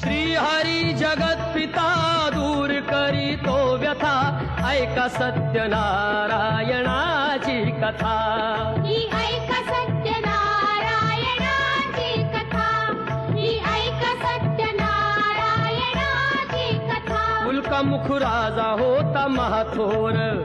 श्रीहरी जगत पिता दूर करी तो व्यथा. ऐका सत्यनारायणाची कथा. ही ऐक सत्यनारायणाची कथा. ही ऐक सत्यनारायणाची कथा. मुलकामुख राजा होता महाथोर.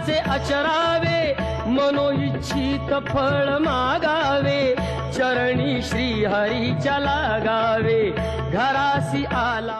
नारायणाचे अचरावे मनोइच्छित फळ मागावे. चरणी श्री हरीच्या लागावे. घरासी आला